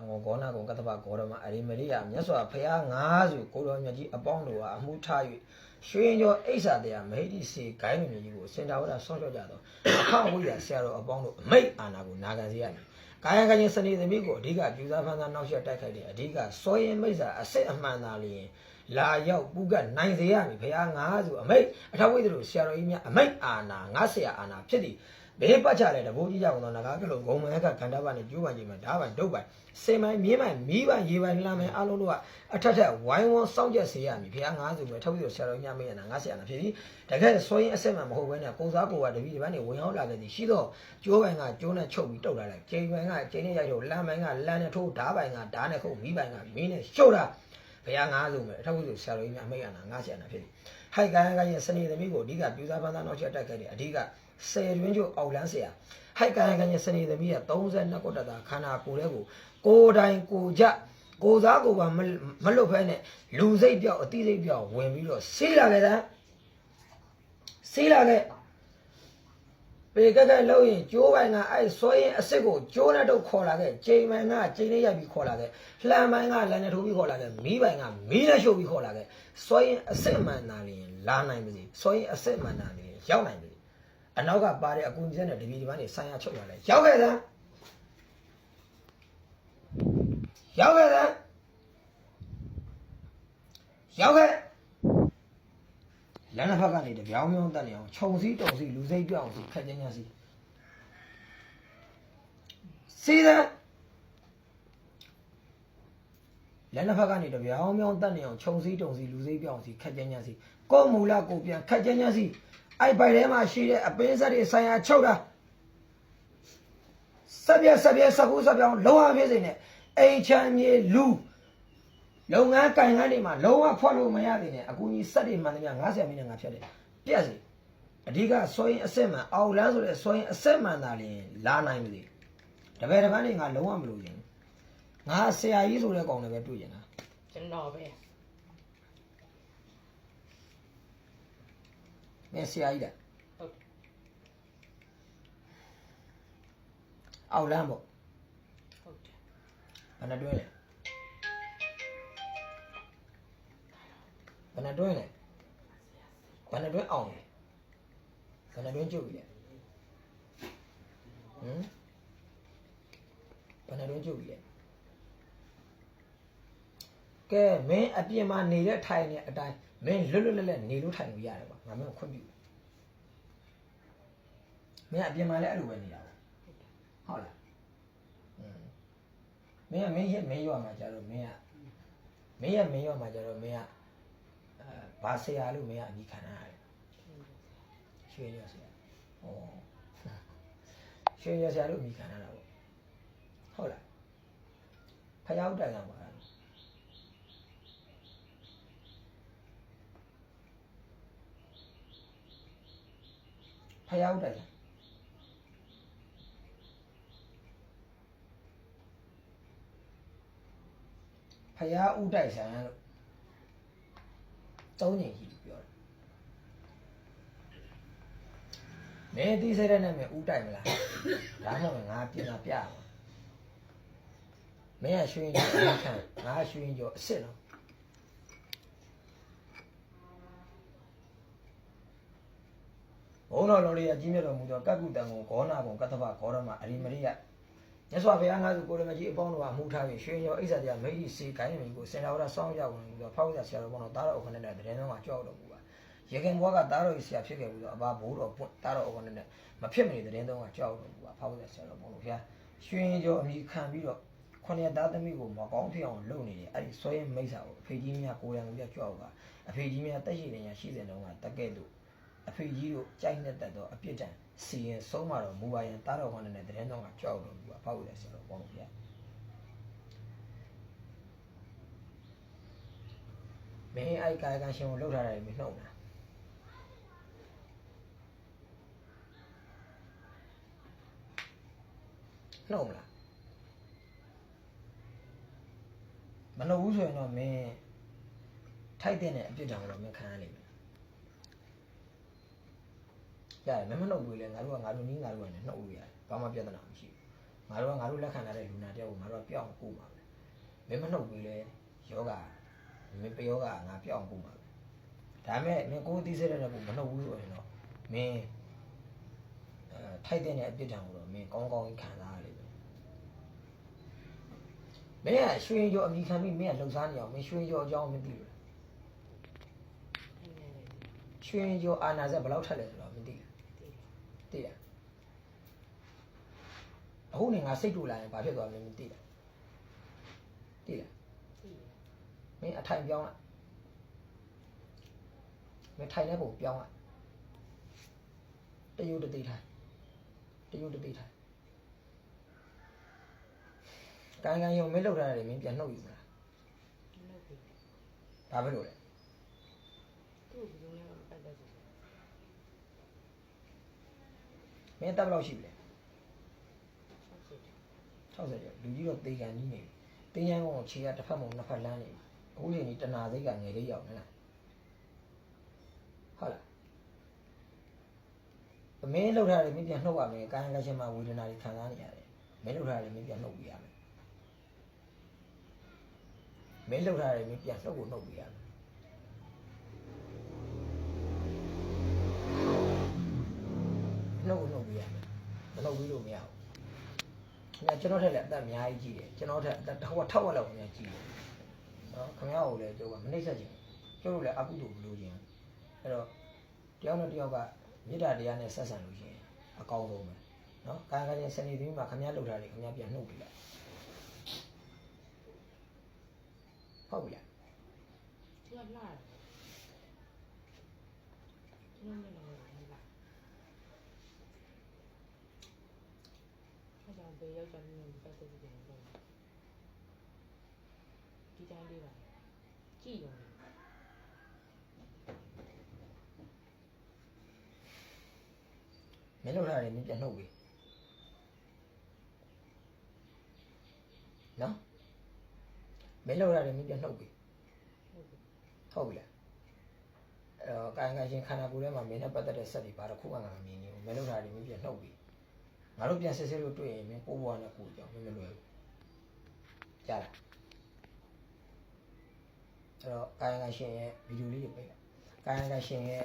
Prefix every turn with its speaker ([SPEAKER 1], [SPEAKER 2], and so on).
[SPEAKER 1] ငေါကောနာကုံကတ္တပဂေါရမအရိမရိယမြတ်စွာဘုရားငါးစုကိုတော်မြတ်ကြီးအပေါင်းတို့ဟာအမှုထား၍ရွှေကျော်အိဆာတရားမဟိတိစေဂိုင်းမြတ်ကြီးကိုစင်တာဝရဆောင်းလျှော့ကြတော့အခဝိယဆရာတော်အပေါင်းတို့အမိတ်အာနာကိုနာခံစေရမည်ကာယကခြင်းစနေသမီးကိုအဓိကပြူစားဖန်သားနောက်ရက်တိုက်ခိုက်တဲ့အဓိကစောရင်မိစ္ဆာအစစ်အမှန်သာလျင်လာရောက်ပူကနိုင်စေရမည်ဘုရားငါးစုအမိတ်အထဝိသတို့ဆရာတော်ကြီးများအမိတ်အာနာငါဆရာအာနာဖြစ်သည် ဘေးပတ်ချတဲ့တဘိုးကြီးကြောင့်တော့ငကားကလေးဂုံမန်းကခန္ဓာပါနဲ့ကျိုးပန်ကြီးမှာဓာပန်ဒုတ်ပန်စေမိုင်းမြေးမိုင်းမီးပန်ရေပန်လှမ်းမိုင်းအလုံးတို့ကအထက်ထက်ဝိုင်းဝန်းစောင့်ကြက်စေရမည်ဘုရားငါးစုပဲထုတ်ပြီးတော့ဆရာတော်ညမေးရတာငါဆရာနာဖြစ်ပြီးတကယ်ဆိုရင်အဆက်မှမဟုတ်ဘဲနဲ့ကိုစားကိုကတပည့်ဒီဘက်နေဝင်ရောက်လာခဲ့သည်ရှိတော့ကျိုးပန်ကကျိုးနဲ့ချုပ်ပြီးတုတ်လာလိုက်ကျိန်ပန်ကကျိန်နဲ့ရိုက်တော့လမ်းမိုင်းကလမ်းနဲ့ထိုးဓာပန်ကဓာနဲ့ခုတ်မီးပန်ကမီးနဲ့ရှုတ်တာဘုရားငါးစုပဲအထောက်ပြီးတော့ဆရာတော်ကြီးများအမေးရတာငါဆရာနာဖြစ်ပြီးဟိုက်ကန်ကရဲ့စနေသမီးကိုအဓိကပြူစားပန်းသားနောက်ချက်တက်ခဲ့တယ်အဓိက ဆယ်တွင်းကျိုးအောက်လန်းဆရာဟိုက်ကန်ကန်ရဲ့စနေသမီးက32ခုတတာခန္ဓာကိုယ်လေးကိုကိုယ်တိုင်ကိုကြကိုစားကိုပါမလွတ်ဖဲနဲ့လူစိတ်ပြောက်အတိစိတ်ပြောက်ဝင်ပြီးတော့ဆေးလာခဲ့တာဆေးလာခဲ့ပေကကလို့ရင်ကျိုးပိုင်ကအဲ့ဆိုရင်အစ်စ်ကိုကျိုးနဲ့တော့ခေါ်လာခဲ့ချိန်မိုင်ကချိန်နဲ့ရိုက်ပြီးခေါ်လာခဲ့လှမ်းမိုင်ကလမ်းနဲ့ထိုးပြီးခေါ်လာခဲ့မီးပိုင်ကမီးနဲ့ရှုပ်ပြီးခေါ်လာခဲ့ဆိုရင်အစ်စ်မှန်တာလျင်လာနိုင်ပါစေဆိုရင်အစ်စ်မှန်တာလျင်ရောက်နိုင်ပါစေ အနောက်ကပါတဲ့အကူကြီးတဲ့တပီဒီပန်းနေဆိုင်ရချုပ်လာလဲရောက်ခဲ့သားရောက်ခဲ့သားရောက်ခဲ့လမ်းတစ်ဖက်ကနေတပြောင်းပြောင်းတက်နေအောင်ခြုံစည်းတုံစည်းလူစိတ်ပြောင်းစီခက်ကြညာစီစီးသားလမ်းတစ်ဖက်ကနေတပြောင်းပြောင်းတက်နေအောင်ခြုံစည်းတုံစည်းလူစိတ်ပြောင်းစီခက်ကြညာစီကိုမူလာကိုပြန်ခက်ကြညာစီ အဲ့ပိုက်ထဲမှာရှိတဲ့အပင်းဆက်တွေဆိုင်ရာချုပ်တာဆက်ပြက်ဆက်ပြက်စကူးစပြောင်းလုံးဝဖြစ်စေနဲ့အိမ်ချမ်းမြေလူလုပ်ငန်းကင်ငန်းတွေမှာလုံးဝဖွက်လို့မရသေးနဲ့အကူကြီးဆက်တွေမှန်သမျှ90မိနစ်ငါဖြတ်တယ်ပြက်စီအဓိကဆိုရင်အစ်စ်မှန်အောင်လန်းဆိုတဲ့ဆိုရင်အစ်စ်မှန်သာလျင်လာနိုင်ပြီတပည့်တပန်းတွေငါလုံးဝမလို့ရင်ငါဆရာကြီးဆိုတဲ့ကောင်လည်းပဲတွေ့ရင်လား
[SPEAKER 2] ကျွန်တော်ပဲ
[SPEAKER 1] မင်းဆရာကြီးလား
[SPEAKER 2] ဟုတ်တယ်
[SPEAKER 1] အောင်လန်းပေါ့
[SPEAKER 2] ဟုတ်တယ်
[SPEAKER 1] ဘယ်နှတွင်းလဲဘယ်နှတွင်းလဲဘယ်နှတွင်းအောင်လဲဘယ်နှတွင်းကျုပ်ပြီလဲဟမ်ဘယ်နှတွင်းကျုပ်ပြီလဲကဲမင်းအပြင်မှာနေတဲ့ထိုင်နေအတိုင်း မင်းလွတ်လွတ်လပ်လပ်နေလို့ထိုင်လို့ရတယ်ကွာငါမင်းကိုခွင့်ပြုမင်းအပြင်မှာလည်းအဲ့လိုပဲနေတာပေါ့ဟုတ်လားอืมမင်းကမင်းရဲ့မင်းရွာမှာကြတော့မင်းကမင်းရဲ့မင်းရွာမှာကြတော့မင်းကအဲဘာဆရာလို့မင်းကအမိခံရတယ်ရွှေရဆရာဩရွှေရဆရာလို့အမိခံရတာပေါ့ဟုတ်လားဖယောက်တိုင်ကပါလား ဖယောက်တိုင်ကဖယားဥတိုက်ဆံလို့သုံးညင်ရှိလို့ပြောတယ်မင်းဒီစိတ်နဲ့မင်းဥတိုက်မလားဒါမှမဟုတ်ငါပြင်တာပြရမှာမင်းကရွှေရင်ကျော်အခံငါရွှေရင်ကျော်အစ်စ်တော့ ဘုံတော်လုံးလေးအကြီးမြတ်တော်မူသောကကုတံကိုဂောနာဘုံကတ္တဗဂောရမအရိမရိယမြတ်စွာဘုရားငါစုကိုရမကြီးအပေါင်းတို့ကအမှုထားပြီးရွှေရောအိစ္ဆာတရားမိတ်ဒီစီကိုင်းနေကိုစင်တော်ရဆောင်းရောက်ဝင်ပြီးတော့ဖောက်ရဆရာတော်ဘောင်းတော်တားတော်အခနဲ့တဲ့တရင်တော်ကကြောက်တော်မူပါရေခင်ဘွားကတားတော်ကြီးဆရာဖြစ်ခဲ့ပြီးတော့အဘဘိုးတော်ပွတ်တားတော်အခနဲ့နဲ့မဖြစ်မနေတရင်တော်ကကြောက်တော်မူပါဖောက်ရဆရာတော်ဘောင်းတော်ဘုရားရွှေရောအမိခံပြီးတော့ခொနရသားသမီးကိုမကောင်းဖြစ်အောင်လုပ်နေတယ်အဲ့ဒီဆွဲရင်မိစ္ဆာကိုအဖေကြီးများကိုရံကိုပြကြောက်ပါအဖေကြီးများတက်ရှိနေရရှိတဲ့တုန်းကတက်ကဲ့သို့ အဖေကြီးတို့ကြိုက်နေတတ်သောအပြစ်ဒဏ်စီရင်ဆုံးမတော်မူပါရင်တားတော်ခနဲ့နဲ့တရင်တော်ကကြောက်တော်မူပါဖောက်ရဆရာတော်ဘောင်းတော်ဘုရားမင်းအဲ့ကာယကံရှင်ကိုလှုပ်ထားတယ်မင်းနှုတ်လားနှုတ်မလားမနှုတ်ဘူးဆိုရင်တော့မင်းထိုက်တဲ့အပြစ်ဒဏ်ကိုတော့မင်းခံရလိမ့်မယ် ရတယ်မင်းမနှုတ်ဘူးလေငါတို့ကငါတို့နီးငါတို့ကလည်းနှုတ်လို့ရတယ်ဘာမှပြဿနာမရှိဘူးငငါတို့ကငါတို့လက်ခံထားတဲ့လူနာတယောက်ကိုငါတို့ကပြောင်းကိုမှာပဲမင်းမနှုတ်ပြီးလဲယောဂမင်းပယောဂငါပြောင်းကိုမှာပဲဒါပေမဲ့မင်းကိုယ်သိစေတဲ့ဘုမနှုတ်ဘူးဆိုရင်တော့မင်းအဲထိုက်တဲ့အပြစ်ဒဏ်ကိုတော့မင်းကောင်းကောင်းခံစားရလိမ့်မယ်မင်းကရွှေကြောအမိခံပြီးမင်းကလှုပ်ရှားနေအောင်မင်းရွှေကြောအကြောင်းမသိဘူးလား
[SPEAKER 2] နည်းနည်းလေး
[SPEAKER 1] ရွှေကြောအာနာဇက်ဘယ်လောက်ထက်လဲဆိုတော့မ သိဘူး
[SPEAKER 2] တည်
[SPEAKER 1] သိရအခုနေငါစိတ်တူလာရင်ဘာဖြစ်သွားမလဲမသိလားသိလား
[SPEAKER 2] တည်
[SPEAKER 1] မင်းအထိုင်ပြောင်းလိုက်မင်းထိုင်တဲ့ပုံပြောင်းလိုက်တယုတ်တသိထိုင်တယုတ်တသိထိုင်ကန်ကန်ယုံမင်းလောက်ထားတယ်မင်းပြန်နှုတ်ယူမလား
[SPEAKER 2] လုပ်ပြီး
[SPEAKER 1] ဘာဖြစ်လို့လဲ
[SPEAKER 2] သူ့ဘယ်လိုလဲပတ်သက်ဘူး
[SPEAKER 1] မင်းတက်ဘယ်လောက်ရှိပြီလဲ
[SPEAKER 2] ဟုတ်တယ်
[SPEAKER 1] 60ကျော်လူကြီးတော့သေကန်ကြီးနေပြီတင်းချမ်းကောင်ခြေကတစ်ဖက်မုံနှစ်ဖက်လမ်းနေပြီအခုချိန်ကြီးတနာစိတ်ကငယ်လေးရောက်နေလားဟုတ်လားမင်းလောက်ထားတယ်မင်းပြန်နှုတ်ရမယ်ကာယကရှင်မှာဝေဒနာတွေခံစားနေရတယ်မင်းလောက်ထားတယ်မင်းပြန်နှုတ်ပြရမယ်မင်းလောက်ထားတယ်မင်းပြန်နှုတ်ကိုနှုတ်ပြရမယ် နှုတ်ကိုနှုတ်ပြရမယ်မနှုတ်ပြီးလို့မရဘူးခင်ဗျာကျွန်တော်ထက်လည်းအသက်အများကြီးကြီးတယ်ကျွန်တော်ထက်အသက်တစ်ခါထောက်ရလောက်အများကြီးတယ်နော်ခင်ဗျားကိုလည်းကျွန်တော်ကမနှိမ့်ဆက်ချင်ဘူးကျွန်တော်လည်းအကုသိုလ်မလို့ခြင်းအဲ့တော့တယောက်နဲ့တယောက်ကမေတ္တာတရားနဲ့ဆက်ဆံလို့ရှိရင်အကောင်းဆုံးပဲနော်ကာယကရှင်စနေသမီးမှာခင်ဗျားလှုပ်ထားတယ်ခင်ဗျားပြန်နှုတ်ပြလိုက်ဟုတ်ပြီလား
[SPEAKER 2] သူကလာတယ်ကျွန်တော်လည်းလည်းလာ အဲ့ကြောင့်ဘေးရောက်ကြနေတယ်ပတ်သက်ပြီးတယ်လို့ဒီတိုင်းလေးပါကြည့်ရုံနဲ့
[SPEAKER 1] မင်းလှုပ်ထားတယ်မင်းပြန်နှုတ်ပြီနော်မင်းလှုပ်ထားတယ်မင်းပြန်နှုတ်ပြီ
[SPEAKER 2] ဟုတ်တယ်
[SPEAKER 1] ဟုတ်ပြီလားအဲ့တော့ကာယကရှင်ခန္ဓာကိုယ်ထဲမှာမင်းနဲ့ပတ်သက်တဲ့စက်တွေဘာတစ်ခုမှငါမမြင်နေဘူးမင်းလှုပ်ထားတယ်မင်းပြန်နှုတ်ပြီ ငါတို့ပြန်စစ်စစ်လို့တွေ့ရင်မင်းပိုးဘွားနဲ့ကိုယ်ကြောင့်မင်းမလွယ်ဘူးကြားလားအဲ့တော့ကာယကရှင်ရဲ့ဗီဒီယိုလေးတွေပိတ်လိုက်ကာယကရှင်ရဲ့